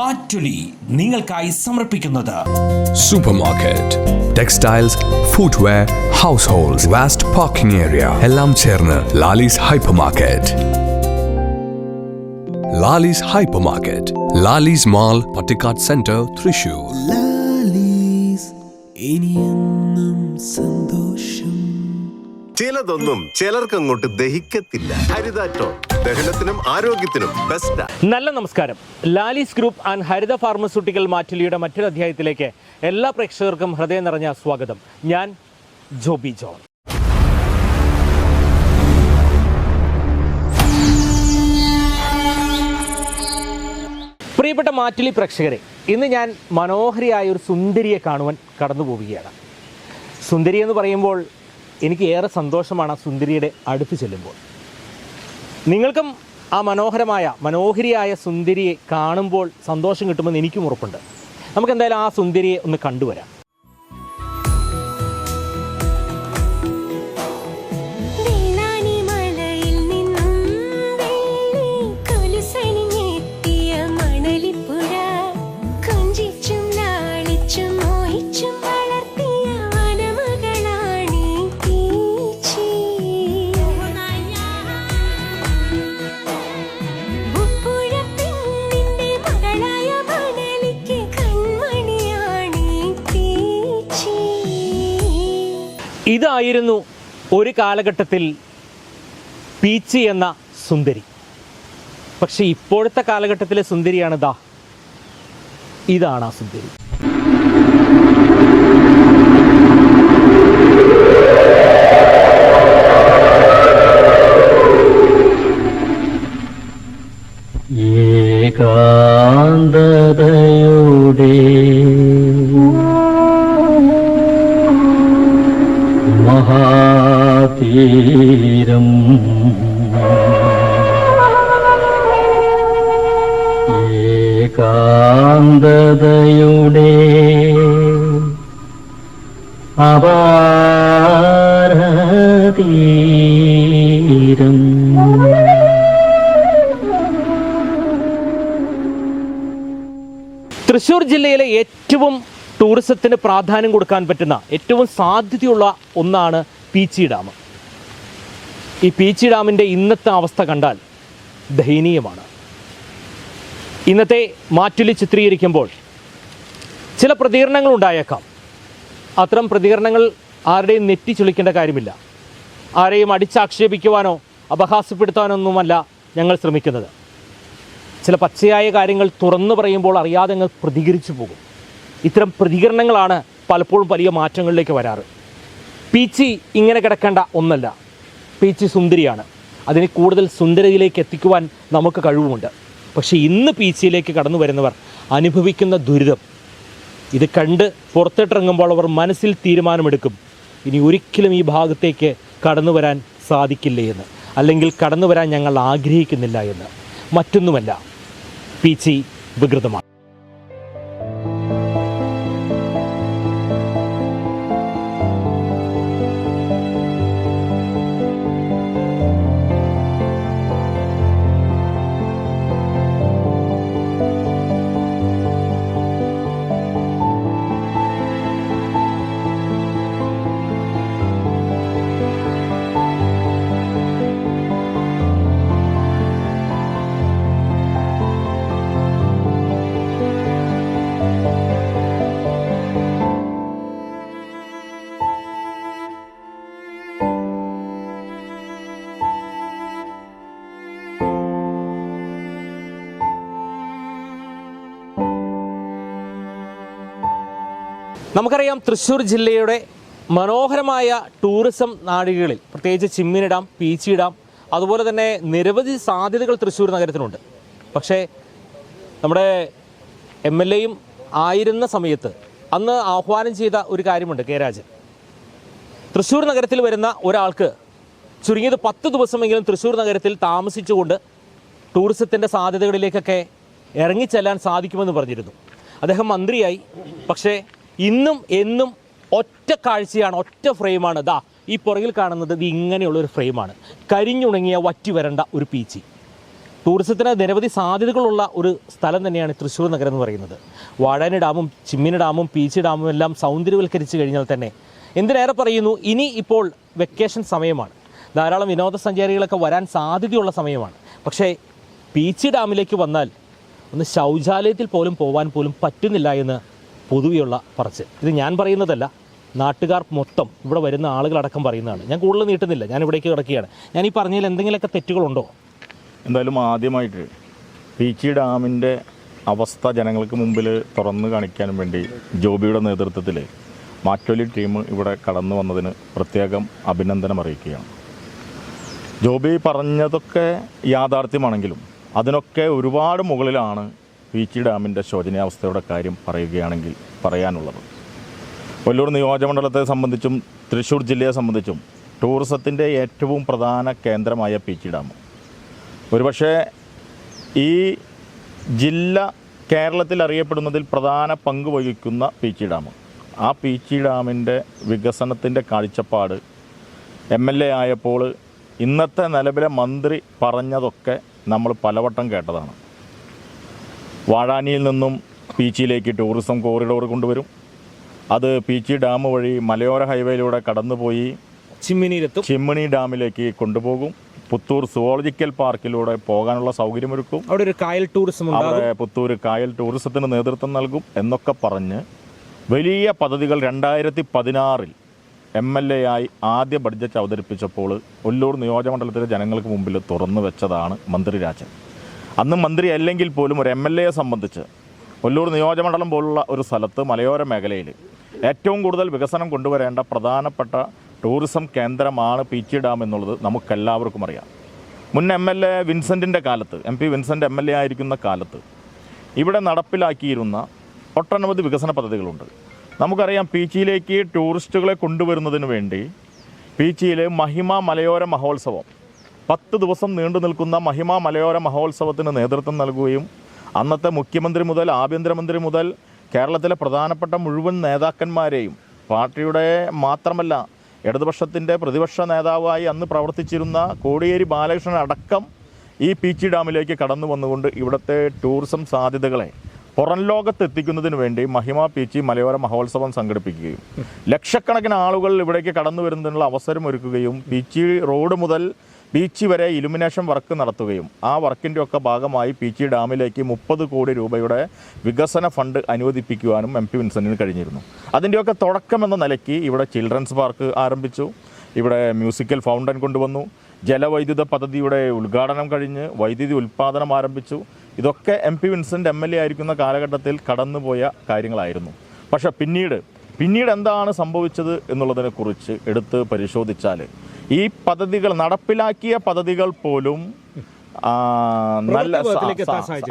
മാറ്റുലി നിങ്ങൾക്കായി സമർപ്പിക്കുന്നത്. Supermarket textiles footwear household vast parking area എല്ലാം ചേർന്ന് Lali's hypermarket Lali's hypermarket Lali's mall Pattikkad centre Thrissur Lali's ഇനിയെന്നും സന്തോഷം. ചിലതൊന്നും ചിലർക്കങ്ങോട്ട് ദഹിക്കത്തില്ല. ഹരിതാറ്റോ ദഹനത്തിനും ആരോഗ്യത്തിനും ബെസ്റ്റ് നല്ല നമസ്കാരം. Lali's group and Haritha pharmaceutical മാറ്റുലിയുടെ മറ്റൊരു അധ്യായത്തിലേക്ക് എല്ലാ പ്രേക്ഷകർക്കും ഹൃദയം നിറഞ്ഞ സ്വാഗതം. ഞാൻ ജോബി ജോൺ. പ്രിയപ്പെട്ട മാറ്റുലി പ്രേക്ഷകരെ ഇന്ന് ഞാൻ മനോഹരിയായ ഒരു സുന്ദരിയെ കാണുവാൻ കടന്നു പോവുകയാണ് സുന്ദരി എന്ന് പറയുമ്പോൾ എനിക്ക് ഏറെ സന്തോഷമാണ് ആ സുന്ദരിയുടെ അടുത്ത് ചെല്ലുമ്പോൾ. നിങ്ങൾക്കും ആ മനോഹരമായ മനോഹരിയായ സുന്ദരിയെ കാണുമ്പോൾ സന്തോഷം കിട്ടുമെന്ന് എനിക്കും ഉറപ്പുണ്ട്. നമുക്ക് എന്തായാലും ആ സുന്ദരിയെ ഒന്ന് കണ്ടുവരാം. ഇതായിരുന്നു ഒരു കാലഘട്ടത്തിൽ പീച്ചി എന്ന സുന്ദരി. പക്ഷെ ഇപ്പോഴത്തെ കാലഘട്ടത്തിലെ സുന്ദരിയാണ് ദാ. ഇതാണ് ആ സുന്ദരി. ഏറ്റവും ടൂറിസത്തിന് പ്രാധാന്യം കൊടുക്കാൻ പറ്റുന്ന ഏറ്റവും സാധ്യതയുള്ള ഒന്നാണ് പീച്ചി ഡാം. ഈ പീച്ചി ഡാമിന്റെ ഇന്നത്തെ അവസ്ഥ കണ്ടാൽ ദയനീയമാണ്. ഇന്നത്തെ മാറ്റുലി ചിത്രീകരിക്കുമ്പോൾ ചില പ്രതികരണങ്ങൾ ഉണ്ടായേക്കാം. അത്തരം പ്രതികരണങ്ങൾ ആരുടെയും നെറ്റി ചുളിക്കേണ്ട കാര്യമില്ല. ആരെയും അടിച്ചാക്ഷേപിക്കുവാനോ അപഹാസ്യപ്പെടുത്താനോ ഒന്നുമല്ല ഞങ്ങൾ ശ്രമിക്കുന്നത്. ചില പച്ചയായ കാര്യങ്ങൾ തുറന്നു പറയുമ്പോൾ അറിയാതെ അങ്ങ് പ്രതികരിച്ചു പോകും. ഇത്തരം പ്രതികരണങ്ങളാണ് പലപ്പോഴും വലിയ മാറ്റങ്ങളിലേക്ക് വരാറ്. പീച്ചി ഇങ്ങനെ കിടക്കേണ്ട ഒന്നല്ല. പീച്ചി സുന്ദരിയാണ്. അതിനെ കൂടുതൽ സുന്ദരതയിലേക്ക് എത്തിക്കുവാൻ നമുക്ക് കഴിവുമുണ്ട്. പക്ഷേ ഇന്ന് പീച്ചിയിലേക്ക് കടന്നു വരുന്നവർ അനുഭവിക്കുന്ന ദുരിതം. ഇത് കണ്ട് പുറത്തിട്ടിറങ്ങുമ്പോൾ അവർ മനസ്സിൽ തീരുമാനമെടുക്കും. ഇനി ഒരിക്കലും ഈ ഭാഗത്തേക്ക് കടന്നു വരാൻ സാധിക്കില്ല എന്ന്. അല്ലെങ്കിൽ കടന്നു വരാൻ ഞങ്ങൾ ആഗ്രഹിക്കുന്നില്ല എന്ന്. മറ്റൊന്നുമല്ല. പീച്ചി വികൃതമാണ് നമുക്കറിയാം തൃശ്ശൂർ ജില്ലയുടെ മനോഹരമായ ടൂറിസം നാഴികകളിൽ പ്രത്യേകിച്ച് ചിമ്മിനിടാം ഡാം പീച്ചി ഡാം അതുപോലെ തന്നെ നിരവധി സാധ്യതകൾ തൃശ്ശൂർ നഗരത്തിനുണ്ട്. പക്ഷേ നമ്മുടെ എം എൽ എയും ആയിരുന്ന സമയത്ത് അന്ന് ആഹ്വാനം ചെയ്ത ഒരു കാര്യമുണ്ട് കെ രാജൻ. തൃശ്ശൂർ നഗരത്തിൽ വരുന്ന ഒരാൾക്ക് ചുരുങ്ങിയത് പത്ത് ദിവസമെങ്കിലും തൃശ്ശൂർ നഗരത്തിൽ താമസിച്ചുകൊണ്ട് ടൂറിസത്തിന്റെ സാധ്യതകളിലേക്കൊക്കെ ഇറങ്ങിച്ചെല്ലാൻ സാധിക്കുമെന്ന് പറഞ്ഞിരുന്നു. അദ്ദേഹം മന്ത്രിയായി. പക്ഷേ ഇന്നും എന്നും ഒറ്റ കാഴ്ചയാണ് ഒറ്റ ഫ്രെയിമാണ്. ദാ ഈ പുറകിൽ കാണുന്നത് ഇത് ഇങ്ങനെയുള്ള ഒരു ഫ്രെയിമാണ്. കരിഞ്ഞുണങ്ങിയ വറ്റി വരണ്ട ഒരു പീച്ചി. ടൂറിസത്തിന് നിരവധി സാധ്യതകളുള്ള ഒരു സ്ഥലം തന്നെയാണ് തൃശ്ശൂർ നഗരം എന്ന് പറയുന്നത്. വാഴാനി ഡാമും ചിമ്മിനി ഡാമും പീച്ചി ഡാമും എല്ലാം സൗന്ദര്യവൽക്കരിച്ച് കഴിഞ്ഞാൽ തന്നെ എന്തിനേറെ പറയുന്നു ഇനി ഇപ്പോൾ വെക്കേഷൻ സമയമാണ്. ധാരാളം വിനോദസഞ്ചാരികളൊക്കെ വരാൻ സാധ്യതയുള്ള സമയമാണ്. പക്ഷേ പീച്ചി ഡാമിലേക്ക് വന്നാൽ ഒന്ന് ശൗചാലയത്തിൽ പോലും പോകാൻ പോലും പറ്റുന്നില്ല എന്ന് പൊതുവെയുള്ള പറച്ചിൽ. ഇത് ഞാൻ പറയുന്നതല്ല. നാട്ടുകാർ മൊത്തം ഇവിടെ വരുന്ന ആളുകളടക്കം പറയുന്നതാണ്. ഞാൻ കൂടുതൽ നീട്ടുന്നില്ല. ഞാൻ ഇവിടേക്ക് കിടക്കുകയാണ്. ഞാൻ ഈ പറഞ്ഞതിൽ എന്തെങ്കിലുമൊക്കെ തെറ്റുകളുണ്ടോ? എന്തായാലും ആദ്യമായിട്ട് പീച്ചി ഡാമിന്റെ അവസ്ഥ ജനങ്ങൾക്ക് മുമ്പിൽ തുറന്നു കാണിക്കാനും വേണ്ടി ജോബിയുടെ നേതൃത്വത്തിൽ മാറ്റൊലി ടീം ഇവിടെ കടന്നു വന്നതിന് പ്രത്യേകം അഭിനന്ദനം അറിയിക്കുകയാണ്. ജോബി പറഞ്ഞതൊക്കെ യാഥാർത്ഥ്യമാണെങ്കിലും അതിനൊക്കെ ഒരുപാട് മുകളിലാണ് പീച്ചി ഡാമിന്റെ ശോചനീയാവസ്ഥയുടെ കാര്യം പറയുകയാണെങ്കിൽ പറയാനുള്ളത്. കൊല്ലൂർ നിയോജകമണ്ഡലത്തെ സംബന്ധിച്ചും തൃശ്ശൂർ ജില്ലയെ സംബന്ധിച്ചും ടൂറിസത്തിന്റെ ഏറ്റവും പ്രധാന കേന്ദ്രമായ പീച്ചി ഡാം. ഒരുപക്ഷെ ഈ ജില്ല കേരളത്തിൽ അറിയപ്പെടുന്നതിൽ പ്രധാന പങ്ക് വഹിക്കുന്ന പീച്ചി ഡാം. ആ പീച്ചി ഡാമിന്റെ വികസനത്തിന്റെ കാഴ്ചപ്പാട് എം എൽ എ ആയപ്പോൾ ഇന്നത്തെ നിലവിലെ മന്ത്രി പറഞ്ഞതൊക്കെ നമ്മൾ പലവട്ടം കേട്ടതാണ്. വാഴാനിയിൽ നിന്നും പീച്ചിയിലേക്ക് ടൂറിസം കോറിഡോർ കൊണ്ടുവരും. അത് പീച്ചി ഡാം വഴി മലയോര ഹൈവേയിലൂടെ കടന്നുപോയി ചിമ്മിനിയിലെത്തും. ചിമ്മിണി ഡാമിലേക്ക് കൊണ്ടുപോകും. പുത്തൂർ സുവോളജിക്കൽ പാർക്കിലൂടെ പോകാനുള്ള സൗകര്യമൊരുക്കും. അവിടെ ഒരു കായൽ ടൂറിസം അവിടെ പുത്തൂർ കായൽ ടൂറിസത്തിന് നേതൃത്വം നൽകും എന്നൊക്കെ പറഞ്ഞ് വലിയ പദ്ധതികൾ രണ്ടായിരത്തി പതിനാറിൽ എം എൽ എ ആയി ആദ്യ ബഡ്ജറ്റ് അവതരിപ്പിച്ചപ്പോൾ ഒല്ലൂർ നിയോജകമണ്ഡലത്തിലെ ജനങ്ങൾക്ക് മുമ്പിൽ തുറന്നു വെച്ചതാണ് മന്ത്രി രാജൻ. അന്ന് മന്ത്രി അല്ലെങ്കിൽ പോലും ഒരു എം എൽ എയെ സംബന്ധിച്ച് കൊല്ലൂർ നിയോജകമണ്ഡലം പോലുള്ള ഒരു സ്ഥലത്ത് മലയോര മേഖലയിൽ ഏറ്റവും കൂടുതൽ വികസനം കൊണ്ടുവരേണ്ട പ്രധാനപ്പെട്ട ടൂറിസം കേന്ദ്രമാണ് പീച്ചി ഡാം എന്നുള്ളത് നമുക്കെല്ലാവർക്കും അറിയാം. മുൻ എം എൽ എ വിൻസെന്റിന്റെ കാലത്ത് M P Vincent M L A ആയിരിക്കുന്ന കാലത്ത് ഇവിടെ നടപ്പിലാക്കിയിരുന്ന ഒട്ടനവധി വികസന പദ്ധതികളുണ്ട്. നമുക്കറിയാം പീച്ചിയിലേക്ക് ടൂറിസ്റ്റുകളെ കൊണ്ടുവരുന്നതിന് വേണ്ടി പീച്ചിയിൽ മഹിമ മലയോര മഹോത്സവം പത്ത് ദിവസം നീണ്ടു നിൽക്കുന്ന മഹിമ മലയോര മഹോത്സവത്തിന് നേതൃത്വം നൽകുകയും അന്നത്തെ മുഖ്യമന്ത്രി മുതൽ ആഭ്യന്തരമന്ത്രി മുതൽ കേരളത്തിലെ പ്രധാനപ്പെട്ട മുഴുവൻ നേതാക്കന്മാരെയും പാർട്ടിയുടെ മാത്രമല്ല ഇടതുപക്ഷത്തിന്റെ പ്രതിപക്ഷ നേതാവായി അന്ന് പ്രവർത്തിച്ചിരുന്ന കോടിയേരി ബാലകൃഷ്ണൻ അടക്കം ഈ പീച്ചി ഡാമിലേക്ക് കടന്നു വന്നുകൊണ്ട് ഇവിടുത്തെ ടൂറിസം സാധ്യതകളെ പുറം ലോകത്ത് എത്തിക്കുന്നതിന് വേണ്ടി മഹിമ പീച്ചി മലയോര മഹോത്സവം സംഘടിപ്പിക്കുകയും ലക്ഷക്കണക്കിന് ആളുകൾ ഇവിടേക്ക് കടന്നു വരുന്നതിനുള്ള അവസരം ഒരുക്കുകയും പീച്ചി റോഡ് മുതൽ പീച്ചി വരെ ഇലുമിനേഷൻ വർക്ക് നടത്തുകയും ആ വർക്കിന്റെ ഒക്കെ ഭാഗമായി പീച്ചി ഡാമിലേക്ക് മുപ്പത് കോടി രൂപയുടെ വികസന ഫണ്ട് അനുവദിപ്പിക്കുവാനും എം പി വിൻസെന്റിന് കഴിഞ്ഞിരുന്നു. അതിന്റെയൊക്കെ തുടക്കം എന്ന നിലയ്ക്ക് ഇവിടെ ചിൽഡ്രൻസ് പാർക്ക് ആരംഭിച്ചു. ഇവിടെ മ്യൂസിക്കൽ ഫൗണ്ടൻ കൊണ്ടുവന്നു. ജലവൈദ്യുത പദ്ധതിയുടെ ഉദ്ഘാടനം കഴിഞ്ഞ് വൈദ്യുതി ഉൽപ്പാദനം ആരംഭിച്ചു. ഇതൊക്കെ M P Vincent M L A ആയിരിക്കുന്ന കാലഘട്ടത്തിൽ കടന്നുപോയ കാര്യങ്ങളായിരുന്നു. പക്ഷേ പിന്നീട് പിന്നീട് എന്താണ് സംഭവിച്ചത് എന്നുള്ളതിനെക്കുറിച്ച് എടുത്ത് പരിശോധിച്ചാൽ ഈ പദ്ധതികൾ നടപ്പിലാക്കിയ പദ്ധതികൾ പോലും നല്ല.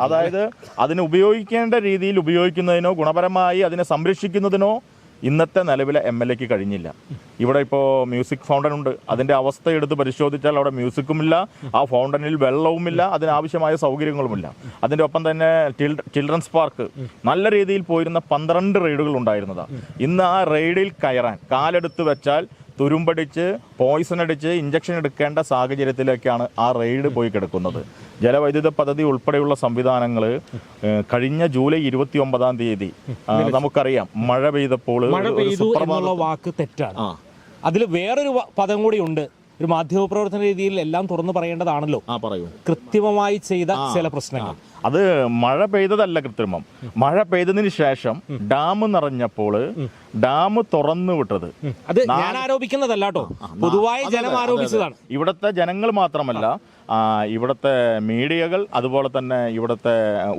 അതായത് അതിന് ഉപയോഗിക്കേണ്ട രീതിയിൽ ഉപയോഗിക്കുന്നതിനോ ഗുണപരമായി അതിനെ സംരക്ഷിക്കുന്നതിനോ ഇന്നത്തെ നിലവിലെ എം എൽ എക്ക് കഴിഞ്ഞില്ല. ഇവിടെ ഇപ്പോൾ മ്യൂസിക് ഫൗണ്ടൻ ഉണ്ട്. അതിന്റെ അവസ്ഥ എടുത്ത് പരിശോധിച്ചാൽ അവിടെ മ്യൂസിക്കുമില്ല ആ ഫൗണ്ടനിൽ വെള്ളവുമില്ല അതിനാവശ്യമായ സൗകര്യങ്ങളുമില്ല. അതിന്റെ ഒപ്പം തന്നെ ചിൽഡ- ചിൽഡ്രൻസ് പാർക്ക് നല്ല രീതിയിൽ പോയിരുന്ന പന്ത്രണ്ട് റെയ്ഡുകൾ ഉണ്ടായിരുന്നതാണ് ഇന്ന് ആ റെയ്ഡിൽ കയറാൻ കാലെടുത്ത് വെച്ചാൽ തുരുമ്പടിച്ച് പോയിസൺ അടിച്ച് ഇഞ്ചക്ഷൻ എടുക്കേണ്ട സാഹചര്യത്തിലേക്കാണ് ആ റെയ്ഡ് പോയി കിടക്കുന്നത്. ജലവൈദ്യുത പദ്ധതി ഉൾപ്പെടെയുള്ള സംവിധാനങ്ങൾ കഴിഞ്ഞ ജൂലൈ ഇരുപത്തി ഒമ്പതാം തീയതി നമുക്കറിയാം മഴ പെയ്തപ്പോൾ വാക്ക് തെറ്റാണ്. അതിൽ വേറൊരു പദം കൂടി ഉണ്ട്. ഒരു മാധ്യമപ്രവർത്തന രീതിയിൽ എല്ലാം തുറന്നു പറയേണ്ടതാണല്ലോ. ആ പറയൂ. കൃത്രിമമായി ചെയ്ത ചില പ്രശ്നങ്ങൾ. അത് മഴ പെയ്തതല്ല കൃത്രിമം. മഴ പെയ്തതിന് ശേഷം ഡാം നിറഞ്ഞപ്പോൾ ഡാം തുറന്നു വിട്ടത്. അത് ഞാൻ ആരോപിക്കുന്നതല്ല കേട്ടോ. പൊതുവായ ജനം ആരോപിച്ചതാണ്. ഇവിടുത്തെ ജനങ്ങൾ മാത്രമല്ല ഇവിടത്തെ മീഡിയകൾ അതുപോലെ തന്നെ ഇവിടുത്തെ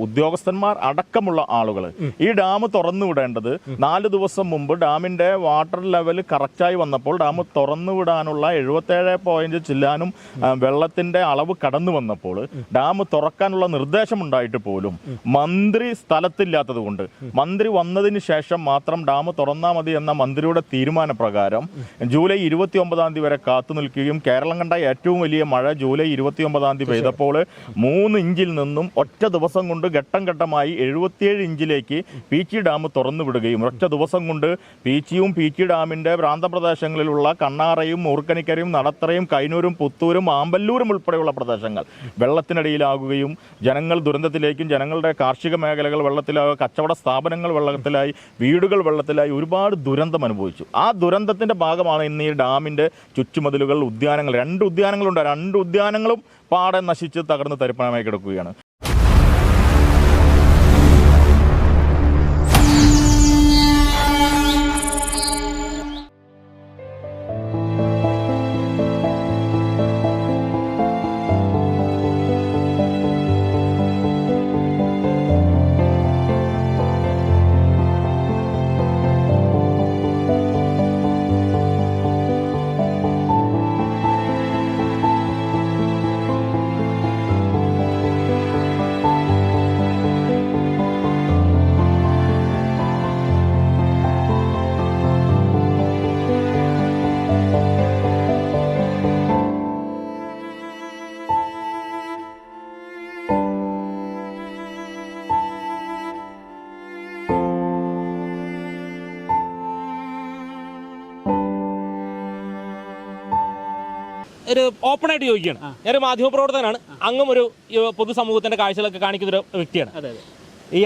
ഉദ്യോഗസ്ഥന്മാർ അടക്കമുള്ള ആളുകൾ ഈ ഡാം തുറന്നു വിടേണ്ടത് നാല് ദിവസം മുമ്പ് ഡാമിന്റെ വാട്ടർ ലെവൽ കറക്റ്റായി വന്നപ്പോൾ ഡാം തുറന്നു വിടാനുള്ള എഴുപത്തേഴ് പോയിന്റ് ചില്ലാനും വെള്ളത്തിന്റെ അളവ് കടന്നു വന്നപ്പോൾ ഡാം തുറക്കാനുള്ള നിർദ്ദേശം ഉണ്ടായിട്ട് പോലും മന്ത്രി സ്ഥലത്തില്ലാത്തത് കൊണ്ട് മന്ത്രി വന്നതിന് ശേഷം മാത്രം ഡാം തുറന്നാൽ മതി എന്ന മന്ത്രിയുടെ തീരുമാനപ്രകാരം ജൂലൈ ഇരുപത്തി ഒമ്പതാം തീയതി വരെ കാത്തു നിൽക്കുകയും കേരളം കണ്ട ഏറ്റവും വലിയ മഴ ജൂലൈ ഇരുപത്തി ഒമ്പതാം തീയതി പെയ്തപ്പോൾ മൂന്ന് ഇഞ്ചിൽ നിന്നും ഒറ്റ ദിവസം കൊണ്ട് ഘട്ടം ഘട്ടമായി എഴുപത്തിയേഴ് ഇഞ്ചിലേക്ക് പീച്ചി ഡാം തുറന്നു വിടുകയും ഒറ്റ ദിവസം കൊണ്ട് പീച്ചിയും പീച്ചി ഡാമിന്റെ പ്രാന്തപ്രദേശങ്ങളിലുള്ള കണ്ണാറയും മൂർക്കനിക്കരയും നടത്തറയും കൈനൂരും പുത്തൂരും ആമ്പല്ലൂരും ഉൾപ്പെടെയുള്ള പ്രദേശങ്ങൾ വെള്ളത്തിനടിയിലാകുകയും ജനങ്ങൾ ദുരന്തത്തിലേക്കും ജനങ്ങളുടെ കാർഷിക മേഖലകൾ വെള്ളത്തിലാകുക കച്ചവട സ്ഥാപനങ്ങൾ വെള്ളത്തിലായി വീടുകൾ വെള്ളത്തിലായി ഒരുപാട് ദുരന്തം അനുഭവിച്ചു. ആ ദുരന്തത്തിന്റെ ഭാഗമാണ് ഇന്ന് ഈ ഡാമിന്റെ ചുറ്റുമതിലുകൾ ഉദ്യാനങ്ങൾ. രണ്ട് ഉദ്യാനങ്ങളുണ്ട്. രണ്ട് ഉദ്യാനങ്ങളും പാടെ നശിച്ച് തകർന്ന് തരിപ്പണമായി കിടക്കുകയാണ്. ഒരു ഓപ്പണായിട്ട് ചോദിക്കുകയാണ്. ഞാനൊരു മാധ്യമപ്രവർത്തകനാണ്. അങ്ങും ഒരു പൊതുസമൂഹത്തിന്റെ കാഴ്ചകളൊക്കെ കാണിക്കുന്ന ഒരു വ്യക്തിയാണ്.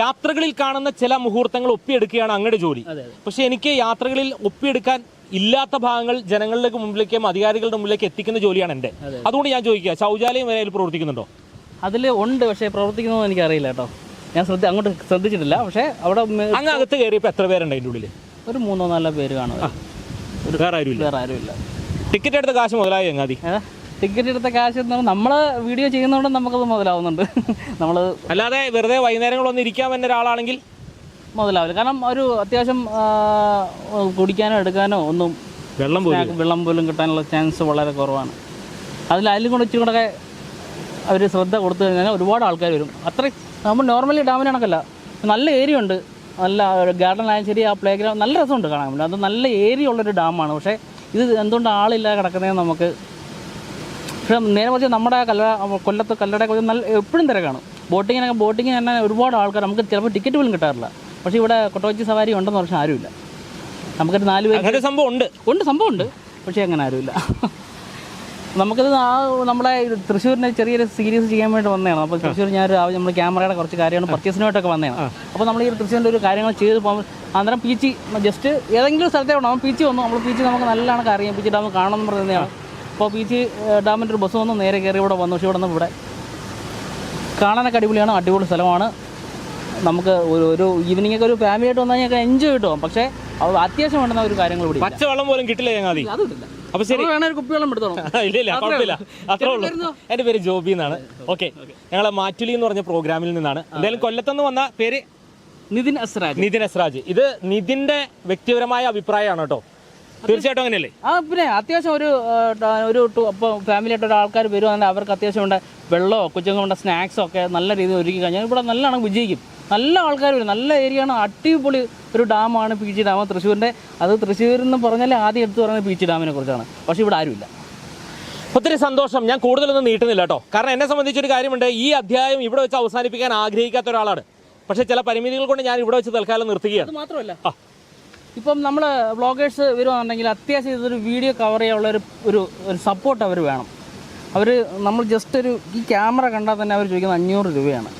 യാത്രകളിൽ കാണുന്ന ചില മുഹൂർത്തങ്ങൾ ഒപ്പിയെടുക്കുകയാണ് അങ്ങയുടെ ജോലി. പക്ഷെ എനിക്ക് യാത്രകളിൽ ഒപ്പിയെടുക്കാൻ ഇല്ലാത്ത ഭാഗങ്ങൾ ജനങ്ങളിലേക്ക് മുമ്പിലേക്കും അധികാരികളുടെ മുമ്പിലേക്ക് എത്തിക്കുന്ന ജോലിയാണ് എന്റെ. അതുകൊണ്ട് ഞാൻ ചോദിക്കുക ശൗചാലയം വരെ അതിൽ പ്രവർത്തിക്കുന്നുണ്ടോ? അതിൽ ഉണ്ട് പക്ഷേ പ്രവർത്തിക്കുന്നതെന്ന് എനിക്കറിയില്ല കേട്ടോ. ഞാൻ ശ്രദ്ധ അങ്ങോട്ട് ശ്രദ്ധിച്ചിട്ടില്ല പക്ഷേ അവിടെ അങ്ങ് അകത്ത് കയറിയപ്പോൾ എത്ര പേരുണ്ട് അതിന്റെ ഉള്ളിൽ? ഒരു മൂന്നോ നാലോ പേര് കാണും. വേറെ ആരുമില്ല. വേറെ ആരുമില്ല. ടിക്കറ്റ് എടുത്ത കാശ് മുതലായി ചങ്ങാതി. ടിക്കറ്റ് എടുത്ത കാശ് എന്ന് പറഞ്ഞാൽ നമ്മൾ വീഡിയോ ചെയ്യുന്നതുകൊണ്ട് നമുക്കത് മുതലാവുന്നുണ്ട്. നമ്മൾ അല്ലാതെ വെറുതെ വൈകുന്നേരങ്ങളൊന്നും ഇരിക്കാൻ വന്ന ഒരാളാണെങ്കിൽ മുതലാവില്ല. കാരണം ഒരു അത്യാവശ്യം കുടിക്കാനോ എടുക്കാനോ ഒന്നും വെള്ളം പോലും വെള്ളം പോലും കിട്ടാനുള്ള ചാൻസ് വളരെ കുറവാണ്. അതിൽ അതിലും കൂടെ ഇച്ചിരി കൂടെ അവർ ശ്രദ്ധ കൊടുത്തു കഴിഞ്ഞാൽ ഒരുപാട് ആൾക്കാർ വരും. അത്രയും നമ്മൾ നോർമലി ഡാമിന് കണക്കല്ല. നല്ല ഏരിയ ഉണ്ട്. നല്ല ഗാർഡൻ ആയാലും ശരി ആ പ്ലേ ഗ്രൗണ്ട് നല്ല രസമുണ്ട് കാണാൻ വേണ്ടി. അത് നല്ല ഏരിയ ഉള്ളൊരു ഡാമാണ്. പക്ഷേ ഇത് എന്തുകൊണ്ട് ആളില്ല കിടക്കുന്നതെന്ന് നമുക്ക്? പക്ഷേ നേരെ മറിച്ച് നമ്മുടെ കല്ല കൊല്ലത്ത് കല്ലട കുറിച്ച് നല്ല എപ്പോഴും തിരക്കാണ്. ബോട്ടിങ്ങിനൊക്കെ ബോട്ടിങ് തന്നെ ഒരുപാട് ആൾക്കാർ നമുക്ക് ചിലപ്പോൾ ടിക്കറ്റ് പോലും കിട്ടാറില്ല. പക്ഷേ ഇവിടെ കൊട്ടോച്ചി സവാരി ഉണ്ടെന്ന് പറഞ്ഞാൽ ആരുമില്ല. നമുക്കൊരു നാല് പേര് സംഭവം ഉണ്ട് ഉണ്ട് സംഭവം ഉണ്ട് പക്ഷേ അങ്ങനെ ആരുമില്ല. നമുക്കിത് ആ നമ്മുടെ തൃശ്ശൂരിനെ ചെറിയൊരു സീരീസ് ചെയ്യാൻ വേണ്ടി വന്നതാണ്. അപ്പോൾ തൃശ്ശൂർ ഞാൻ ഒരു നമ്മൾ ക്യാമറയുടെ കുറച്ച് കാര്യങ്ങൾ പർച്ചേസിനായിട്ടൊക്കെ വന്നതാണ്. അപ്പോൾ നമ്മൾ ഈ തൃശ്ശൂരിന്റെ ഒരു കാര്യങ്ങൾ ചെയ്ത് പോകുമ്പോൾ അന്നേരം പീച്ചി ജസ്റ്റ് ഏതെങ്കിലും സ്ഥലത്തെ വേണം പീച്ചി വന്നു. നമ്മൾ പീച്ചി നമുക്ക് നല്ല കണക്ക് അറിയാം. പീച്ചി ഡാം കാണണം എന്ന് പറയുന്നതാണ് അപ്പോൾ പീച്ചി ഡാമിന്റെ ഒരു ബസ് വന്നു. നേരെ കയറി ഇവിടെ വന്നു. പക്ഷേ ഇവിടെ നിന്ന് ഇവിടെ കാണാനൊക്കെ അടിപൊളിയാണ്. അടിപൊളി സ്ഥലമാണ്. നമുക്ക് ഒരു ഒരു ഈവനിങ് ഒക്കെ ഒരു ഫാമിലി ആയിട്ട് വന്നാൽ ഞങ്ങൾക്ക് എൻജോയ് കിട്ടും. പക്ഷേ അത് അത്യാവശ്യം വേണ്ടുന്ന ഒരു കാര്യങ്ങൾ. പച്ചവെള്ളം പോലും കിട്ടില്ല ഞങ്ങൾ അത് കിട്ടില്ല അപ്പൊ ശരി. കുപ്പിവെള്ളം എടുത്തോളാം. ഇല്ല ഇല്ല കുഴപ്പമില്ല. അത്രേ ഉള്ളൂ. എന്റെ പേര് ജോബി എന്നാണ്. ഓക്കെ. ഞങ്ങളെ മാറ്റുലി എന്ന് പറഞ്ഞ പ്രോഗ്രാമിൽ നിന്നാണ്. എന്തായാലും കൊല്ലത്തുനിന്ന് വന്ന പേര് നിതിൻ അസ്രാജ്. നിതിൻ അസ്രാജ്. ഇത് നിതിന്റെ വ്യക്തിപരമായ അഭിപ്രായമാണ് കേട്ടോ. തീർച്ചയായിട്ടും അങ്ങനെയല്ലേ? ആ പിന്നെ അത്യാവശ്യം ഒരു ഒരു ഫാമിലി ആയിട്ട് ഒരു ആൾക്കാർ വരുവാണെങ്കിൽ അവർക്ക് അത്യാവശ്യം ഉണ്ട് വെള്ളമോ കൊച്ചുങ്ങളുടെ സ്നാക്സോ ഒക്കെ നല്ല രീതിയിൽ ഒരുക്കി കഴിഞ്ഞാൽ ഇവിടെ നല്ലതാണ് വിജയിക്കും. നല്ല ആൾക്കാർ വരും. നല്ല ഏരിയ ആണ്. അടിപൊളി ഒരു ഡാമാണ് പി ജി ഡാം. തൃശ്ശൂരിന്റെ അത് തൃശ്ശൂരിൽ നിന്ന് പറഞ്ഞാൽ ആദ്യം എടുത്തു പറയുന്നത് പി ജി ഡാമിനെ കുറിച്ചാണ്. പക്ഷേ ഇവിടെ ആരുമില്ല. ഒത്തിരി സന്തോഷം. ഞാൻ കൂടുതലൊന്നും നീട്ടുന്നില്ല കേട്ടോ. കാരണം എന്നെ സംബന്ധിച്ചൊരു കാര്യമുണ്ട്. ഈ അധ്യായം ഇവിടെ വെച്ച് അവസാനിപ്പിക്കാൻ ആഗ്രഹിക്കാത്ത ഒരാളാണ്. പക്ഷേ ചില പരിമിതികൾ കൊണ്ട് ഞാൻ ഇവിടെ വെച്ച് തൽക്കാലം നിർത്തുകയാണ്. മാത്രമല്ല ഇപ്പം നമ്മൾ വ്ളോഗേഴ്സ് വരുവാണെന്നുണ്ടെങ്കിൽ അത്യാവശ്യം ഇതൊരു വീഡിയോ കവർ ചെയ്യാനുള്ള ഒരു ഒരു ഒരു സപ്പോർട്ട് അവർ വേണം. അവർ നമ്മൾ ജസ്റ്റ് ഒരു ഈ ക്യാമറ കണ്ടാൽ തന്നെ അവർ ചോദിക്കുന്നത് അഞ്ഞൂറ് രൂപയാണ്.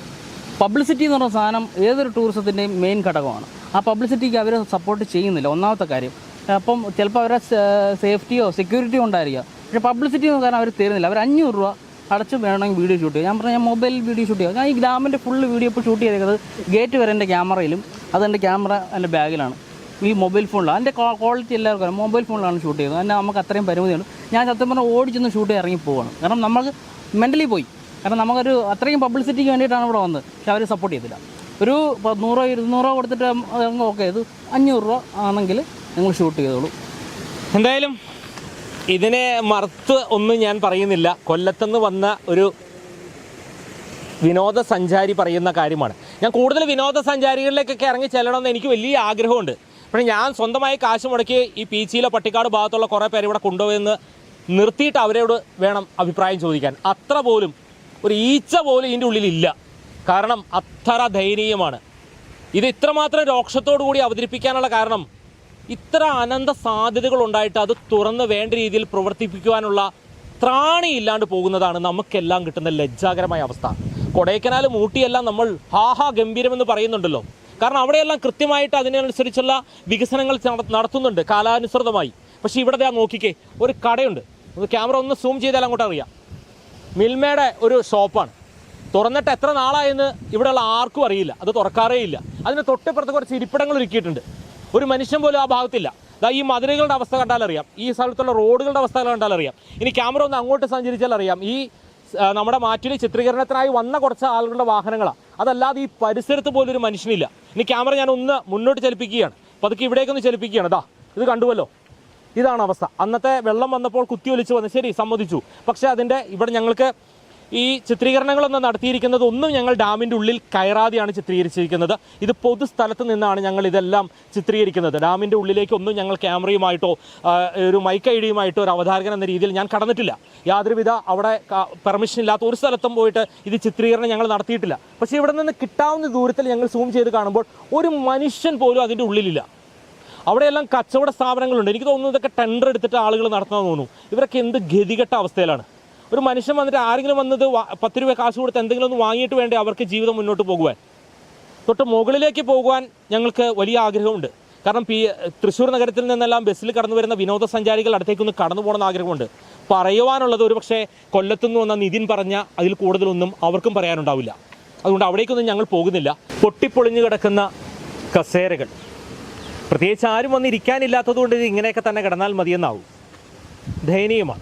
പബ്ലിസിറ്റി എന്ന് പറഞ്ഞ സാധനം ഏതൊരു ടൂറിസത്തിന്റെയും മെയിൻ ഘടകമാണ്. ആ പബ്ലിസിറ്റിക്ക് അവർ സപ്പോർട്ട് ചെയ്യുന്നില്ല. ഒന്നാമത്തെ കാര്യം അപ്പം ചിലപ്പോൾ അവരെ സേഫ്റ്റിയോ സെക്യൂരിറ്റിയോ ഉണ്ടായിരിക്കാം. പക്ഷേ പബ്ലിസിറ്റി എന്ന് പറഞ്ഞാൽ അവർ തരുന്നില്ല. അവർ അഞ്ഞൂറ് രൂപ അടച്ച് വേണമെങ്കിൽ വീഡിയോ ഷൂട്ട് ചെയ്യാം. ഞാൻ പറഞ്ഞ ഞാൻ മൊബൈൽ വീഡിയോ ഷൂട്ട് ചെയ്യാം. ഞാൻ ഈ ഗ്രാമിന്റെ ഫുള്ള് വീഡിയോ ഇപ്പോൾ ഷൂട്ട് ചെയ്തേക്കുന്നത് ഗേറ്റ് വരെ എന്റെ ക്യാമറയിലും അതെന്റെ ക്യാമറ എന്റെ ബാഗിലാണ് ഈ മൊബൈൽ ഫോണിലാണ് അതിന്റെ ക്വാളിറ്റി എല്ലാവർക്കും അറിയാം. മൊബൈൽ ഫോണിലാണ് ഷൂട്ട് ചെയ്തത് അതിന്റെ നമുക്ക് അത്രയും പരിമിതിയുണ്ട്. ഞാൻ സത്യം പറഞ്ഞാൽ ഓടിച്ചൊന്ന് ഷൂട്ട് ഇറങ്ങി പോവാണ്. കാരണം നമുക്ക് മെന്റലി പോയി. കാരണം നമുക്കൊരു അത്രയും പബ്ലിസിറ്റിക്ക് വേണ്ടിയിട്ടാണ് ഇവിടെ വന്നത്. പക്ഷെ അവർ സപ്പോർട്ട് ചെയ്തില്ല. ഒരു നൂറോ ഇരുന്നൂറോ കൊടുത്തിട്ട് ഓക്കെ ഇത് അഞ്ഞൂറ് രൂപ ആണെങ്കിൽ നിങ്ങൾ ഷൂട്ട് ചെയ്തോളൂ. എന്തായാലും ഇതിനെ മറുത്ത് ഒന്നും ഞാൻ പറയുന്നില്ല. കൊല്ലത്തുനിന്ന് വന്ന ഒരു വിനോദസഞ്ചാരി പറയുന്ന കാര്യമാണ്. ഞാൻ കൂടുതൽ വിനോദസഞ്ചാരികളിലേക്കൊക്കെ ഇറങ്ങി ചെല്ലണമെന്ന് എനിക്ക് വലിയ ആഗ്രഹമുണ്ട്. പക്ഷേ ഞാൻ സ്വന്തമായി കാശ് മുടക്കി ഈ പീച്ചിയിലെ പട്ടിക്കാട് ഭാഗത്തുള്ള കുറേ പേര് ഇവിടെ കൊണ്ടുപോയെന്ന് നിർത്തിയിട്ട് അവരോട് വേണം അഭിപ്രായം ചോദിക്കാൻ. അത്ര പോലും ഒരു ഈച്ച പോലും ഇതിന്റെ ഉള്ളിലില്ല. കാരണം അത്ര ദയനീയമാണ്. ഇത് ഇത്രമാത്രം രോക്ഷത്തോടു കൂടി അവതരിപ്പിക്കാനുള്ള കാരണം ഇത്ര അനന്ത സാധ്യതകൾ ഉണ്ടായിട്ട് അത് തുറന്ന് വേണ്ട രീതിയിൽ പ്രവർത്തിപ്പിക്കുവാനുള്ള ത്രാണി ഇല്ലാണ്ട് പോകുന്നതാണ് നമുക്കെല്ലാം കിട്ടുന്ന ലജ്ജാകരമായ അവസ്ഥ. കൊടൈക്കനാൽ മൂട്ടിയെല്ലാം നമ്മൾ ഹാഹാ ഗംഭീരമെന്ന് പറയുന്നുണ്ടല്ലോ. കാരണം അവിടെയെല്ലാം കൃത്യമായിട്ട് അതിനനുസരിച്ചുള്ള വികസനങ്ങൾ നട- നടത്തുന്നുണ്ട് കാലാനുസൃതമായി. പക്ഷേ ഇവിടെ നോക്കിക്കേ ഒരു കടയുണ്ട്. ക്യാമറ ഒന്ന് സൂം ചെയ്താൽ അങ്ങോട്ട് അറിയാം. മിൽമയുടെ ഒരു ഷോപ്പാണ്. തുറന്നിട്ട് എത്ര നാളായെന്ന് ഇവിടെയുള്ള ആർക്കും അറിയില്ല. അത് തുറക്കാറേ ഇല്ല. അതിന് തൊട്ടിപ്പുറത്ത് കുറച്ച് ഇരിപ്പിടങ്ങൾ ഒരുക്കിയിട്ടുണ്ട്. ഒരു മനുഷ്യൻ പോലും ആ ഭാഗത്തില്ല. അതാ ഈ മതിലുകളുടെ അവസ്ഥ കണ്ടാൽ അറിയാം. ഈ സ്ഥലത്തുള്ള റോഡുകളുടെ അവസ്ഥ കണ്ടാൽ അറിയാം. ഇനി ക്യാമറ ഒന്ന് അങ്ങോട്ട് സഞ്ചരിച്ചാൽ അറിയാം. ഈ നമ്മുടെ മാറ്റിലെ ചിത്രീകരണത്തിനായി വന്ന കുറച്ച് ആളുകളുടെ വാഹനങ്ങളാണ്. അതല്ലാതെ ഈ പരിസരത്ത് പോലും ഒരു മനുഷ്യനില്ല. ഇനി ക്യാമറ ഞാൻ ഒന്ന് മുന്നോട്ട് ചലിപ്പിക്കുകയാണ്. പതുക്കെ ഇവിടേക്കൊന്ന് ചലിപ്പിക്കുകയാണ്. അതാ ഇത് കണ്ടുവല്ലോ. ഇതാണ് അവസ്ഥ. അന്നത്തെ വെള്ളം വന്നപ്പോൾ കുത്തി ഒലിച്ച് വന്ന്. ശരി സമ്മതിച്ചു. പക്ഷേ അതിന്റെ ഇവിടെ ഞങ്ങൾക്ക് ഈ ചിത്രീകരണങ്ങളൊന്നും നടത്തിയിരിക്കുന്നത് ഒന്നും ഞങ്ങൾ ഡാമിന്റെ ഉള്ളിൽ കയറാതെയാണ് ചിത്രീകരിച്ചിരിക്കുന്നത്. ഇത് പൊതുസ്ഥലത്ത് നിന്നാണ് ഞങ്ങൾ ഇതെല്ലാം ചിത്രീകരിക്കുന്നത്. ഡാമിന്റെ ഉള്ളിലേക്ക് ഒന്നും ഞങ്ങൾ ക്യാമറയുമായിട്ടോ ഒരു മൈക്ക് ഐഡിയുമായിട്ടോ ഒരു അവതാരകൻ എന്ന രീതിയിൽ ഞാൻ കടന്നിട്ടില്ല. യാതൊരുവിധ അവിടെ പെർമിഷൻ ഇല്ലാത്ത ഒരു സ്ഥലത്തും പോയിട്ട് ഇത് ചിത്രീകരണം ഞങ്ങൾ നടത്തിയിട്ടില്ല. പക്ഷേ ഇവിടെ നിന്ന് കിട്ടാവുന്ന ദൂരത്തിൽ ഞങ്ങൾ സൂം ചെയ്ത് കാണുമ്പോൾ ഒരു മനുഷ്യൻ പോലും അതിന്റെ ഉള്ളിലില്ല. അവിടെയെല്ലാം കച്ചവട സ്ഥാപനങ്ങളുണ്ട്. എനിക്ക് തോന്നുന്നു ഇതൊക്കെ ടെൻഡർ എടുത്തിട്ട് ആളുകൾ നടത്തുന്നത് തോന്നുന്നു. ഇവരൊക്കെ എന്ത് ഗതികെട്ട അവസ്ഥയിലാണ്. ഒരു മനുഷ്യൻ വന്നിട്ട് ആരെങ്കിലും വന്നത് പത്ത് രൂപ കാശ് കൊടുത്ത് എന്തെങ്കിലും ഒന്ന് വാങ്ങിയിട്ട് വേണ്ടേ അവർക്ക് ജീവിതം മുന്നോട്ട് പോകുവാൻ? തൊട്ട് മുകളിലേക്ക് പോകുവാൻ ഞങ്ങൾക്ക് വലിയ ആഗ്രഹമുണ്ട്. കാരണം പി തൃശ്ശൂർ നഗരത്തിൽ നിന്നെല്ലാം ബസ്സിൽ കടന്നു വരുന്ന വിനോദസഞ്ചാരികൾ അടുത്തേക്കൊന്ന് കടന്നു പോകണമെന്ന് ആഗ്രഹമുണ്ട്. പറയുവാനുള്ളത് ഒരു പക്ഷേ കൊല്ലത്തുനിന്ന് വന്ന നിതിൻ പറഞ്ഞ അതിൽ കൂടുതലൊന്നും അവർക്കും പറയാനുണ്ടാവില്ല. അതുകൊണ്ട് അവിടേക്കൊന്നും ഞങ്ങൾ പോകുന്നില്ല. പൊട്ടിപ്പൊളിഞ്ഞു കിടക്കുന്ന കസേരകൾ. പ്രത്യേകിച്ച് ആരും വന്നിരിക്കാനില്ലാത്തത് കൊണ്ട് ഇത് ഇങ്ങനെയൊക്കെ തന്നെ കിടന്നാൽ മതിയെന്നാവും. ദയനീയമാണ്.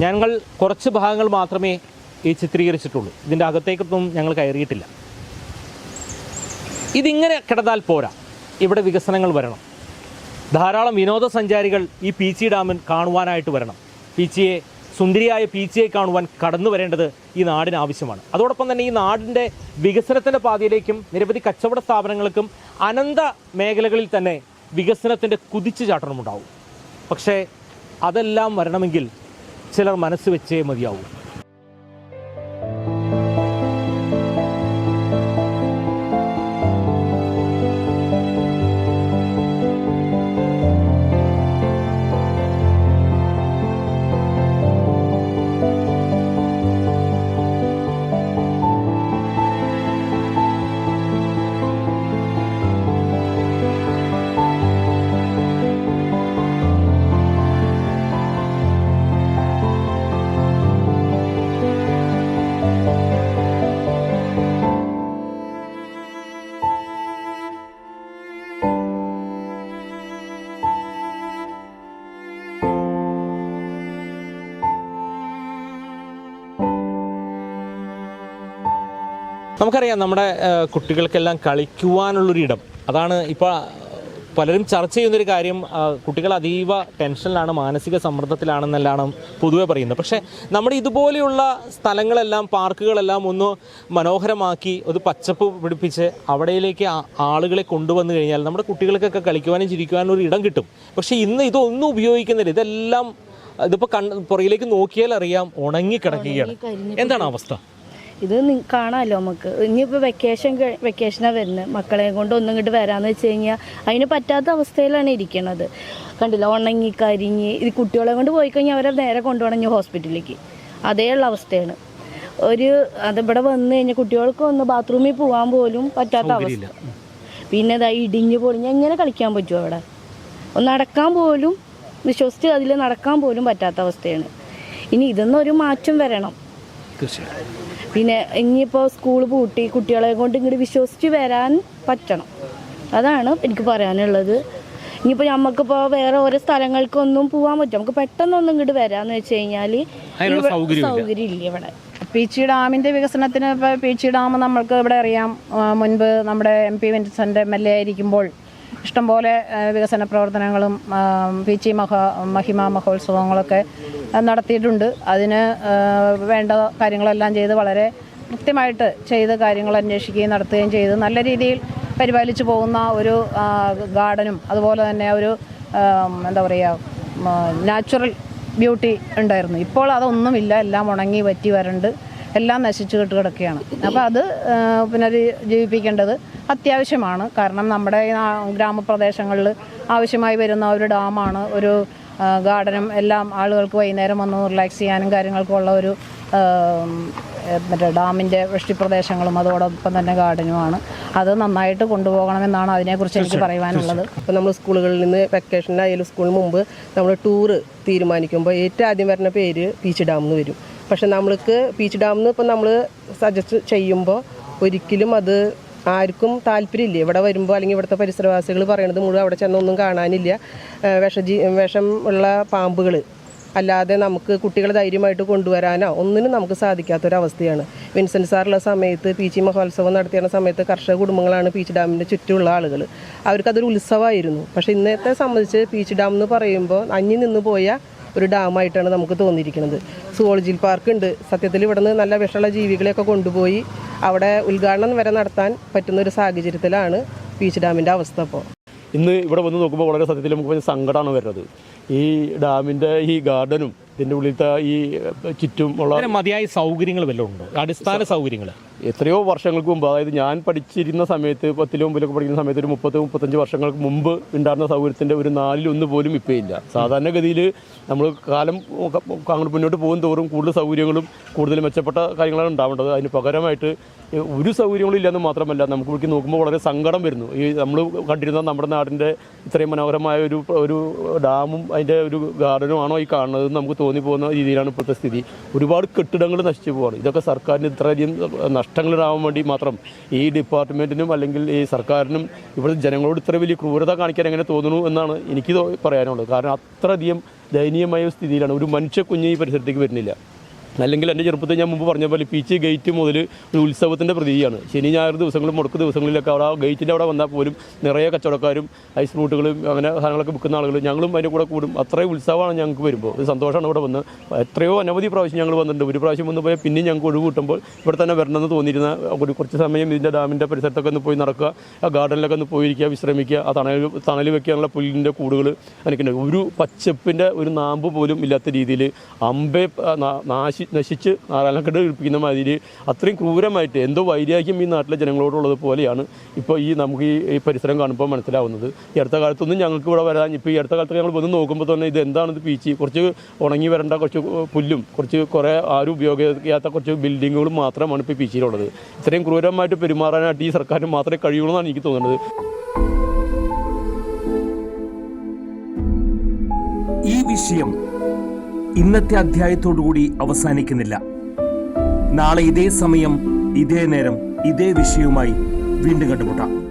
ഞങ്ങൾ കുറച്ച് ഭാഗങ്ങൾ മാത്രമേ ഈ ചിത്രീകരിച്ചിട്ടുള്ളൂ. ഇതിന്റെ അകത്തേക്കൊന്നും ഞങ്ങൾ കയറിയിട്ടില്ല. ഇതിങ്ങനെ കിടന്നാൽ പോരാ. ഇവിടെ വികസനങ്ങൾ വരണം. ധാരാളം വിനോദസഞ്ചാരികൾ ഈ പീച്ചി ഡാമിൽ കാണുവാനായിട്ട് വരണം. പീച്ചിയെ സുന്ദരിയായ പീച്ചിയെ കാണുവാൻ കടന്നു വരേണ്ടത് ഈ നാടിന് ആവശ്യമാണ്. അതോടൊപ്പം തന്നെ ഈ നാടിന്റെ വികസനത്തിന്റെ പാതയിലേക്കും നിരവധി കച്ചവട സ്ഥാപനങ്ങൾക്കും അനന്ത മേഖലകളിൽ തന്നെ വികസനത്തിന്റെ കുതിച്ചു ചാട്ടണമുണ്ടാവും പക്ഷേ അതെല്ലാം വരണമെങ്കിൽ ചിലർ മനസ്സ് വെച്ചേ മതിയാവൂ. നമുക്കറിയാം നമ്മുടെ കുട്ടികൾക്കെല്ലാം കളിക്കുവാനുള്ളൊരു ഇടം അതാണ് ഇപ്പോൾ പലരും ചർച്ച ചെയ്യുന്നൊരു കാര്യം കുട്ടികൾ അതീവ ടെൻഷനിലാണ് മാനസിക സമ്മർദ്ദത്തിലാണെന്നെല്ലാം പൊതുവെ പറയുന്നത്. പക്ഷേ നമ്മുടെ ഇതുപോലെയുള്ള സ്ഥലങ്ങളെല്ലാം പാർക്കുകളെല്ലാം ഒന്ന് മനോഹരമാക്കി ഒരു പച്ചപ്പ് പിടിപ്പിച്ച് അവിടെയിലേക്ക് ആളുകളെ കൊണ്ടുവന്നു കഴിഞ്ഞാൽ നമ്മുടെ കുട്ടികൾക്കൊക്കെ കളിക്കുവാനും ചിരിക്കുവാനും ഒരു ഇടം കിട്ടും. പക്ഷേ ഇന്ന് ഇതൊന്നും ഉപയോഗിക്കുന്നില്ല. ഇതെല്ലാം ഇതിപ്പോൾ കണ് പുറകിലേക്ക് നോക്കിയാൽ അറിയാം ഉണങ്ങിക്കിടക്കുകയാണ് എന്താണ് അവസ്ഥ? ഇത് കാണാമല്ലോ നമുക്ക്. ഇനിയിപ്പോൾ വെക്കേഷൻ വെക്കേഷനാണ് വരുന്നത് മക്കളെ കൊണ്ട് ഒന്നും ഇങ്ങോട്ട് വരാമെന്ന് വെച്ച് കഴിഞ്ഞാൽ അതിന് പറ്റാത്ത അവസ്ഥയിലാണ് ഇരിക്കുന്നത് കണ്ടില്ല? ഉണങ്ങി കരിഞ്ഞ് ഇത് കുട്ടികളെ കൊണ്ട് പോയി കഴിഞ്ഞാൽ അവരെ നേരെ കൊണ്ടുപോകണം ഹോസ്പിറ്റലിലേക്ക്. അതേ ഉള്ള അവസ്ഥയാണ്. ഒരു അതിവിടെ വന്നു കഴിഞ്ഞാൽ കുട്ടികൾക്ക് ഒന്ന് ബാത്റൂമിൽ പോകാൻ പോലും പറ്റാത്ത അവസ്ഥ. പിന്നെ ഇതാ ഇടിഞ്ഞ് പൊളിഞ്ഞ് എങ്ങനെ കളിക്കാൻ പറ്റുമോ അവിടെ? ഒന്ന് നടക്കാൻ പോലും വിശ്വസിച്ച് അതിൽ നടക്കാൻ പോലും പറ്റാത്ത അവസ്ഥയാണ്. ഇനി ഇതൊന്നും ഒരു മാറ്റം വരണം. തീർച്ചയായിട്ടും. പിന്നെ ഇനിയിപ്പോൾ സ്കൂൾ പൂട്ടി കുട്ടികളെ കൊണ്ട് ഇങ്ങോട്ട് വിശ്വസിച്ച് വരാൻ പറ്റണം. അതാണ് എനിക്ക് പറയാനുള്ളത്. ഇനിയിപ്പോൾ നമുക്കിപ്പോൾ വേറെ ഓരോ സ്ഥലങ്ങൾക്കൊന്നും പോകാൻ പറ്റും. നമുക്ക് പെട്ടെന്നൊന്നും ഇങ്ങോട്ട് വരാമെന്ന് വെച്ച് കഴിഞ്ഞാൽ. സൗകര്യം ഇല്ല ഇവിടെ. പീച്ചി ഡാമിന്റെ വികസനത്തിന് ഇപ്പോൾ പീച്ചി ഡാം നമ്മൾക്ക് ഇവിടെ അറിയാം. മുൻപ് നമ്മുടെ M P Vincent M L A ആയിരിക്കുമ്പോൾ ഇഷ്ടംപോലെ വികസന പ്രവർത്തനങ്ങളും പീച്ചി മഹ മഹിമ മഹോത്സവങ്ങളൊക്കെ നടത്തിയിട്ടുണ്ട്. അതിന് വേണ്ട കാര്യങ്ങളെല്ലാം ചെയ്ത് വളരെ കൃത്യമായിട്ട് ചെയ്ത് കാര്യങ്ങൾ അന്വേഷിക്കുകയും നടത്തുകയും ചെയ്ത് നല്ല രീതിയിൽ പരിപാലിച്ചു പോകുന്ന ഒരു ഗാർഡനും അതുപോലെ തന്നെ ഒരു എന്താ പറയുക നാച്ചുറൽ ബ്യൂട്ടി ഉണ്ടായിരുന്നു. ഇപ്പോൾ അതൊന്നുമില്ല. എല്ലാം ഉണങ്ങി വറ്റി വരണ്ട്. എല്ലാം നശിച്ചു കെട്ട് കിടക്കുകയാണ്. അപ്പോൾ അത് പിന്നെ പുനരുജ്ജീവിപ്പിക്കേണ്ടത് അത്യാവശ്യമാണ്. കാരണം നമ്മുടെ ഗ്രാമപ്രദേശങ്ങളിൽ ആവശ്യമായി വരുന്ന ഒരു ഡാമാണ് ഒരു ഗാർഡനും എല്ലാം ആളുകൾക്ക് വൈകുന്നേരം വന്ന് റിലാക്സ് ചെയ്യാനും കാര്യങ്ങൾക്കും ഉള്ള ഒരു മറ്റേ ഡാമിന്റെ വൃഷ്ടിപ്രദേശങ്ങളും അതോടൊപ്പം തന്നെ ഗാർഡനുമാണ്. അത് നന്നായിട്ട് കൊണ്ടുപോകണമെന്നാണ് അതിനെക്കുറിച്ച് എനിക്ക് പറയുവാനുള്ളത് അപ്പോൾ നമ്മൾ സ്കൂളുകളിൽ നിന്ന് വെക്കേഷനായാലും സ്കൂളിന് മുമ്പ് നമ്മൾ ടൂറ് തീരുമാനിക്കുമ്പോൾ ഏറ്റവും ആദ്യം വരുന്ന പേര് പീച്ച് ഡാം എന്ന് വരും. പക്ഷെ നമ്മൾക്ക് പീച്ച് ഡാം എന്ന് ഇപ്പോൾ നമ്മൾ സജസ്റ്റ് ചെയ്യുമ്പോൾ ഒരിക്കലും അത് ആർക്കും താല്പര്യമില്ല. ഇവിടെ വരുമ്പോൾ അല്ലെങ്കിൽ ഇവിടുത്തെ പരിസരവാസികൾ പറയണത് മുഴുവൻ അവിടെ ചെന്നൊന്നും കാണാനില്ല. വിഷജീ വിഷം ഉള്ള പാമ്പുകൾ അല്ലാതെ നമുക്ക് കുട്ടികളെ ധൈര്യമായിട്ട് കൊണ്ടുവരാനോ ഒന്നിനും നമുക്ക് സാധിക്കാത്തൊരവസ്ഥയാണ്. വിൻസെന്റ് സാറുള്ള സമയത്ത് പീച്ചി മഹോത്സവം നടത്തിയ സമയത്ത് കർഷക കുടുംബങ്ങളാണ് പീച്ച് ഡാമിന്റെ ചുറ്റുമുള്ള ആളുകൾ അവർക്കതൊരു ഉത്സവമായിരുന്നു പക്ഷേ ഇന്നത്തെ സംബന്ധിച്ച് പീച്ച് ഡാം എന്ന് പറയുമ്പോൾ അന്യം നിന്ന് പോയ ഒരു ഡാമായിട്ടാണ് നമുക്ക് തോന്നിയിരിക്കുന്നത് സുവോളജിൽ പാർക്ക് ഉണ്ട് സത്യത്തിൽ ഇവിടുന്ന് നല്ല വിഷമുള്ള ജീവികളെയൊക്കെ കൊണ്ടുപോയി അവിടെ ഉദ്ഘാടനം വരെ നടത്താൻ പറ്റുന്ന ഒരു സാഹചര്യത്തിലാണ് പീച്ച് ഡാമിന്റെ അവസ്ഥ ഇപ്പോൾ ഇന്ന് ഇവിടെ വന്ന് നോക്കുമ്പോൾ വളരെ സത്യത്തിൽ നമുക്ക് സങ്കടമാണ് വരുന്നത്. ഈ ഡാമിന്റെ ഈ ഗാർഡനും ഇതിന്റെ ഉള്ളിലത്തെ ഈ ചുറ്റും ഉള്ള മതിയായ സൗകര്യങ്ങൾ വല്ലതും ഉണ്ടോ? അടിസ്ഥാന സൗകര്യങ്ങൾ. എത്രയോ വർഷങ്ങൾക്ക് മുമ്പ് അതായത് ഞാൻ പഠിച്ചിരുന്ന സമയത്ത് പത്തിലും മുമ്പിലൊക്കെ പഠിക്കുന്ന സമയത്ത് ഒരു മുപ്പത്തി മുപ്പത്തഞ്ച് വർഷങ്ങൾക്ക് മുമ്പ് ഉണ്ടായിരുന്ന സൗകര്യത്തിന്റെ ഒരു നാലിലൊന്ന് പോലും ഇപ്പോൾ ഇല്ല. സാധാരണഗതിയിൽ നമ്മൾ കാലം അങ്ങോട്ട് മുന്നോട്ട് പോകും തോറും കൂടുതൽ സൗകര്യങ്ങളും കൂടുതൽ മെച്ചപ്പെട്ട കാര്യങ്ങളാണ് ഉണ്ടാവേണ്ടത്. അതിന് പകരമായിട്ട് ഒരു സൗകര്യങ്ങളും ഇല്ലെന്ന് മാത്രമല്ല നമുക്ക് ഇവിടേക്ക് നോക്കുമ്പോൾ വളരെ സങ്കടം വരുന്നു. ഈ നമ്മൾ കണ്ടിരുന്ന നമ്മുടെ നാടിന്റെ ഇത്രയും മനോഹരമായ ഒരു ഒരു ഡാമും അതിന്റെ ഒരു ഗാർഡനും ആണോ ഈ കാണുന്നത് നമുക്ക് നമുക്ക് തോന്നിപ്പോകുന്ന രീതിയിലാണ് ഇപ്പോഴത്തെ സ്ഥിതി. ഒരുപാട് കെട്ടിടങ്ങൾ നശിച്ചു പോവാണ്. ഇതൊക്കെ സർക്കാരിന് ഇത്രയധികം നഷ്ടങ്ങളുണ്ടാവാൻ വേണ്ടി മാത്രം ഈ ഡിപ്പാർട്ട്മെന്റിനും അല്ലെങ്കിൽ ഈ സർക്കാരിനും ഇവിടുത്തെ ജനങ്ങളോട് ഇത്ര വലിയ ക്രൂരത കാണിക്കാൻ എങ്ങനെ തോന്നുന്നു എന്നാണ് എനിക്ക് പറയാനുള്ളത്. കാരണം അത്രയധികം ദയനീയമായ സ്ഥിതിയിലാണ്. ഒരു മനുഷ്യ കുഞ്ഞ് ഈ പരിസരത്തേക്ക് വരുന്നില്ല. അല്ലെങ്കിൽ എന്റെ ചെറുപ്പത്തിൽ ഞാൻ മുമ്പ് പറഞ്ഞ പോലെ പീച്ച് ഗേറ്റ് മുതൽ ഒരു ഉത്സവത്തിന്റെ പ്രതീതിയാണ് ശനി ഞായർ ദിവസങ്ങളും മുടക്ക് ദിവസങ്ങളിലൊക്കെ അവിടെ ഗേറ്റിന്റെ അവിടെ വന്നാൽ പോലും നിറയെ കച്ചവടക്കാരും ഐസ് ഫ്രൂട്ടുകളും അങ്ങനെ സാധനങ്ങളൊക്കെ വിൽക്കുന്ന ആളുകൾ ഞങ്ങളും അതിന്റെ കൂടെ കൂടും. അത്രയും ഉത്സവമാണ് ഞങ്ങൾക്ക് വരുമ്പോൾ. ഒരു സന്തോഷമാണ് ഇവിടെ വന്ന്. എത്രയോ അനവധി പ്രാവശ്യം ഞങ്ങൾ വന്നിട്ടുണ്ട്. ഒരു പ്രാവശ്യം വന്ന് പോയാൽ പിന്നെ ഞങ്ങൾക്ക് ഒഴിവ് കിട്ടുമ്പോൾ ഇവിടെ തന്നെ വരണമെന്ന് തോന്നിയിരുന്ന ഒരു കുറച്ച് സമയം ഇതിന്റെ ഡാമിന്റെ പരിസരത്തൊക്കെ ഒന്ന് പോയി നടക്കുക ആ ഗാർഡനിലൊക്കെ ഒന്ന് പോയിരിക്കുക വിശ്രമിക്കുക ആ തണൽ തണൽ വെക്കാനുള്ള പുല്ലിന്റെ കൂടുകൾ എനിക്കുണ്ട് ഒരു പച്ചപ്പിന്റെ ഒരു നാമ്പ് പോലും ഇല്ലാത്ത രീതിയിൽ അമ്പേ നാശ നാശി നശിച്ച് നാരായണക്കെട്ട് ഇരിപ്പിക്കുന്ന മാതിരി അത്രയും ക്രൂരമായിട്ട് എന്തോ വൈരാഗ്യം ഈ നാട്ടിലെ ജനങ്ങളോടുള്ളത് പോലെയാണ് ഇപ്പോൾ ഈ നമുക്ക് ഈ പരിസരം കാണുമ്പോൾ മനസ്സിലാവുന്നത്. ഈ അടുത്ത കാലത്തൊന്നും ഞങ്ങൾക്ക് ഇവിടെ വരാൻ ഇപ്പോൾ ഈ അടുത്ത കാലത്ത് ഞങ്ങൾ വന്ന് നോക്കുമ്പോൾ തന്നെ ഇത് എന്താണ് ഇത് പീച്ചി? കുറച്ച് ഉണങ്ങി വരേണ്ട കുറച്ച് പുല്ലും കുറച്ച് കുറേ ആരും ഉപയോഗിക്കാത്ത കുറച്ച് ബിൽഡിങ്ങുകളും മാത്രമാണ് ഇപ്പോൾ പീച്ചിയിലുള്ളത്. ഇത്രയും ക്രൂരമായിട്ട് പെരുമാറാനായിട്ട് ഈ സർക്കാരിന് മാത്രമേ കഴിയുള്ളൂ എന്നാണ് എനിക്ക് തോന്നുന്നത്. ഈ വിഷയം ഇന്നത്തെ അധ്യായത്തോടുകൂടി അവസാനിക്കുന്നില്ല. നാളെ ഇതേ സമയം ഇതേ നേരം ഇതേ വിഷയവുമായി വീണ്ടും കണ്ടുമുട്ടാം.